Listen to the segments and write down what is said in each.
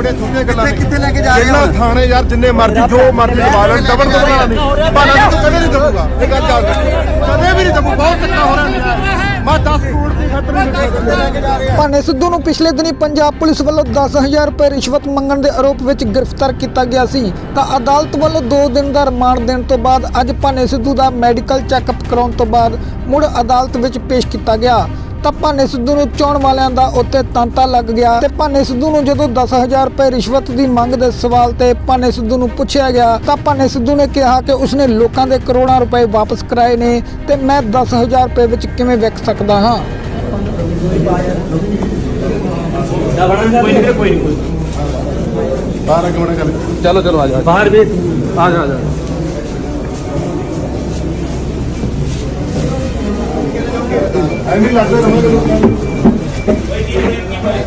ਬੜੇ ਛੋਟੀਆਂ ਗੱਲਾਂ ਨੇ ਕਿੱਥੇ ਲੈ ਕੇ ਜਾ ਰਹੇ ਹੋ? ਜੇਲ੍ਹਾਂ, ਥਾਣੇ ਯਾਰ ਜਿੰਨੇ ਮਰਜ਼ੀ ਜੋ ਮਰਜ਼ੀ ਦਬਾ ਲੈਣ ਦਬਣ ਤੋਂ ਬਣਾ ਨਹੀਂ। ਬਾਲਾ ਤੂੰ ਕਦੇ ਨਹੀਂ ਦਬੂਗਾ। ਇਹ ਗੱਲ ਯਾਦ ਰੱਖ। ਕਦੇ ਵੀ ਨਹੀਂ ਦਬੂ ਬਹੁਤ ਧੱਕਾ ਹੋ ਰਿਹਾ ਮੈਂ 10 ਕਰੋੜ ਦੀ ਖਾਤਰ ਨਹੀਂ ਲੈ ਕੇ ਜਾ ਰਹੇ ਹੋ ਭਾਨੇ ਸਿੱਧੂ ਨੂੰ ਪਿਛਲੇ ਦਿਨੀ ਪੰਜਾਬ ਪੁਲਿਸ ਵੱਲੋਂ 10000 ਰੁਪਏ ਰਿਸ਼ਵਤ ਮੰਗਣ ਦੇ ਆਰੋਪ ਵਿੱਚ ਗ੍ਰਿਫਤਾਰ ਕੀਤਾ ਗਿਆ ਸੀ। ਤਾਂ ਅਦਾਲਤ ਵੱਲੋਂ 2 ਦਿਨ ਦਾ ਰਿਮਾਂਡ ਦੇਣ ਤੋਂ ਬਾਅਦ ਅੱਜ ਭਾਨੇ ਸਿੱਧੂ ਦਾ ਮੈਡੀਕਲ ਚੈੱਕਅਪ ਕਰਾਉਣ ਤੋਂ ਬਾਅਦ ਮੁੜ ਅਦਾਲਤ ਵਿੱਚ ਪੇਸ਼ ਕੀਤਾ ਗਿਆ। ਤਾਂ ਭਾਨੇ ਸਿੱਧੂ ਨੂੰ ਚੋਣ ਵਾਲਿਆਂ ਦਾ ਉੱਤੇ ਤਾਂਤਾ ਲੱਗ ਗਿਆ ਤੇ ਭਾਨੇ ਸਿੱਧੂ ਨੂੰ ਜਦੋਂ 10000 ਰੁਪਏ ਰਿਸ਼ਵਤ ਦੀ ਮੰਗ ਦੇ ਸਵਾਲ ਤੇ ਭਾਨੇ ਸਿੱਧੂ ਨੂੰ ਪੁੱਛਿਆ ਗਿਆ ਤਾਂ ਭਾਨੇ ਸਿੱਧੂ ਨੇ ਕਿਹਾ ਕਿ ਉਸਨੇ ਲੋਕਾਂ ਦੇ ਕਰੋੜਾਂ ਰੁਪਏ ਵਾਪਸ ਕਰਾਏ ਨੇ ਤੇ ਮੈਂ 10000 ਰੁਪਏ ਵਿੱਚ ਕਿਵੇਂ ਵਿਕ ਸਕਦਾ ਹਾਂ? ਕੋਈ ਨਹੀਂ ਕੋਈ ਨਹੀਂ ਬਾਹਰ ਬਣਾ ਕਰ ਚਲੋ ਚਲੋ ਆ ਜਾ ਬਾਹਰ ਵੀ ਆ ਜਾ ਆ ਜਾ। ਐਵੇਂ ਲੜਦੇ ਰਹਾਂਗੇ ਲੋਕਾਂ ਨੂੰ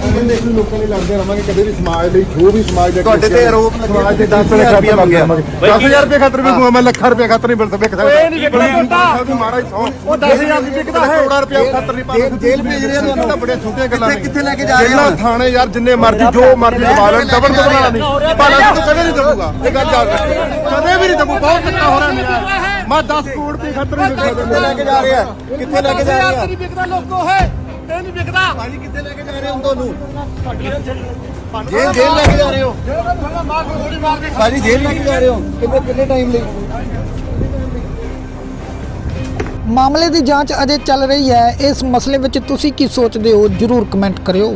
ਐਵੇਂ ਦੇਖ ਲਓ ਲੋਕਾਂ ਲਈ ਲੜਦੇ ਰਹਾਂਗੇ ਕਦੇ ਵੀ ਸਮਾਜ ਲਈ ਜੋ ਵੀ ਸਮਾਜ ਦੇ ਤੁਹਾਡੇ ਤੇ ਆਰੋਪ ਲੱਗੇ ਸਮਾਜ ਦੇ 10 ਹਜ਼ਾਰ ਰੁਪਇਆ ਮੰਗਿਆ। 10000 ਰੁਪਏ ਖਾਤਰ ਵੀ ਮੈਂ ਲੱਖਾਂ ਰੁਪਏ ਖਾਤਰ ਨਹੀਂ ਬਿਲਦਾ ਵਿਕ ਸਕਦਾ। ਇਹ ਨਹੀਂ ਵਿਕਦਾ ਮਹਾਰਾਜ ਸੌ। ਉਹ 10000 ਦੀ ਵਿਕਦਾ ਹੈ। ਕਰੋੜਾ ਰੁਪਏ ਖਾਤਰ ਨਹੀਂ ਜੇਲ੍ਹ- ਜੇਲ੍ਹ ਭੇਜ ਰਹੇ ਆ ਤੁਹਾਨੂੰ। ਤਾਂ ਬੜੇ ਛੋਟੀਆਂ ਗੱਲਾਂ ਨੇ ਕਿੱਥੇ- ਕਿੱਥੇ ਲੈ ਕੇ ਜਾ ਰਹੇ ਹੋ? ਜੇਲ੍ਹਾਂ, ਥਾਣੇ ਯਾਰ ਜਿੰਨੇ ਮਰਜ਼ੀ ਜੋ ਮਰਜ਼ੀ ਦਬਾ ਲੈਣ ਦਬਣ ਤੋਂ ਬਣਾ ਨਹੀਂ। ਤੂੰ ਕਦੇ ਨਹੀਂ ਦਬੂਗਾ। ਇਹ ਗੱਲ ਯਾਦ ਰੱਖ। ਕਦੇ ਵੀ ਨਹੀਂ ਦਬੂ ਬਹੁਤ ਧੱਕਾ ਹੋ ਰਿਹਾ ਮੇਰਾ। ਮੈਂ 10 ਕਰੋੜ ਦੀ ਖਾਤਰ ਨਹੀਂ ਕਿੱਥੇ ਲੈ ਕੇ ਜਾ ਰਹੇ। ਕਿੱਥੇ ਲੈ ਕੇ ਜਾ ਰਹੇ? ਆ ਵਿਕਦਾ ਲੋਕੋ ਹੈ ਇਹ ਨਹੀਂ ਵਿਕਦਾ। ਭਾਜੀ ਕਿੱਥੇ ਲੈ ਕੇ ਜਾ ਰਹੇ ਹੋ ਤੁਹਾਨੂੰ? ਜੇਲ੍ਹ ਜੇਲ੍ਹ ਲੈ ਕੇ ਜਾ ਰਹੇ ਹੋ? ਭਾਜੀ ਜੇਲ੍ਹ ਲੈ ਕੇ ਜਾ ਰਹੇ ਹੋ? ਕਿੰਨੇ ਕਿੰਨੇ ਟਾਈਮ ਲਈ? ਮਾਮਲੇ ਦੀ ਜਾਂਚ ਅਜੇ ਚੱਲ ਰਹੀ ਹੈ। ਇਸ ਮਸਲੇ ਵਿੱਚ ਤੁਸੀਂ ਕੀ ਸੋਚਦੇ ਹੋ? ਜਰੂਰ ਕਮੈਂਟ ਕਰਿਓ।